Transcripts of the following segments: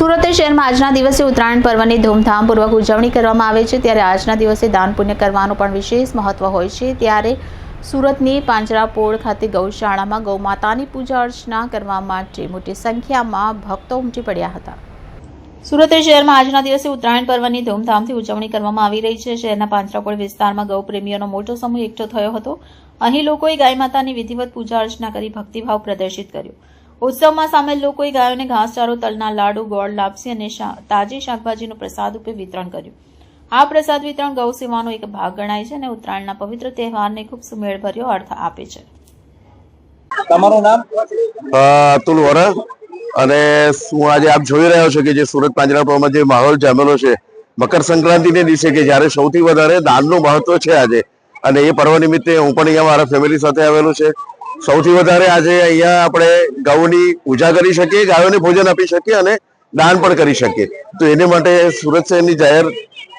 સુરત શહેરમાં આજના દિવસે ઉત્તરાયણ પર્વની ધૂમધામપૂર્વક ઉજવણી કરવામાં આવે છે. ત્યારે આજના દિવસે દાન પુણ્ય કરવાનું પણ વિશેષ મહત્વ હોય છે. ત્યારે સુરતની પાંજરાપોળ ખાતે ગૌશાળામાં ગૌમાતાની પૂજા અર્ચના કરવા માટે મોટી સંખ્યામાં ભક્તો ઉમટી પડ્યા હતા. સુરત શહેરમાં આજના દિવસે ઉત્તરાયણ પર્વની ધૂમધામથી ઉજવણી કરવામાં આવી રહી છે. શહેરના પાંજરાપોળ વિસ્તારમાં ગૌ પ્રેમીઓનો મોટો સમૂહ એકઠો થયો હતો. અહીં લોકોએ ગાય માતાની વિધિવત પૂજા અર્ચના કરી ભક્તિભાવ પ્રદર્શિત કર્યો. ઉત્સવમાં સામેલ લોકોએ ગાયોને ઘાસચારો તલના લાડુ ગોળ લાપસી અને તાજી શાકભાજીનું પ્રસાદ રૂપે વિતરણ કર્યું. આ પ્રસાદ વિતરણ ગૌ સેવાનો એક ભાગ ગણાય છે અને ઉત્તરાયણના પવિત્ર તહેવારને ખૂબ સુમેળભર્યો અર્થ આપે છે. તમારું નામ? અતુલ વોરા. અને હું આજે આપ જોઈ રહ્યો છો કે જે સુરત પાંજરાપોળમાં જે માહોલ જામેલો છે મકર સંક્રાંતિને દિવસે કે જ્યારે સૌથી વધારે દાનનું મહત્વ છે આજે. અને એ પર્વ નિમિત્તે હું પણ અહીંયા મારા ફેમિલી સાથે આવેલો છે. સૌથી વધારે આજે અહીંયા આપણે ગૌની પૂજા કરી શકીએ ગાયોને ભોજન આપી શકીએ અને દાન પણ કરી શકીએ તો એને માટે સુરત શહેરની જાહેર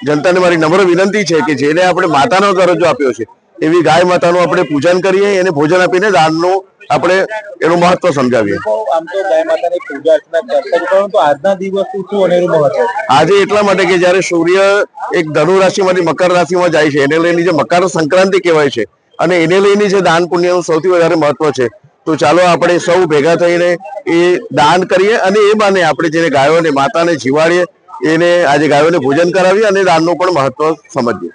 જનતાને મારી નમ્ર વિનંતી છે કે જેને આપણે માતાનો દરજ્જો આપ્યો છે એવી ગાય માતાનું આપણે પૂજન કરીએ એને ભોજન આપીને દાનનું આપણે એનું મહત્વ સમજાવીએ? આજે એટલા માટે કે જ્યારે સૂર્ય એક ધનુ રાશિમાંથી મકર રાશિમાં જાય છે એને લઈને જે મકર સંક્રાંતિ કહેવાય છે અને એને લઈને જે દાન પુણ્યનું સૌથી વધારે મહત્વ છે, તો ચાલો આપણે સૌ ભેગા થઈને એ દાન કરીએ અને એ બાને આપણે જેને ગાયોને માતાને જીવાડીએ, એને આજે ગાયોને ભોજન કરાવીએ અને દાનનું પણ મહત્વ સમજીએ.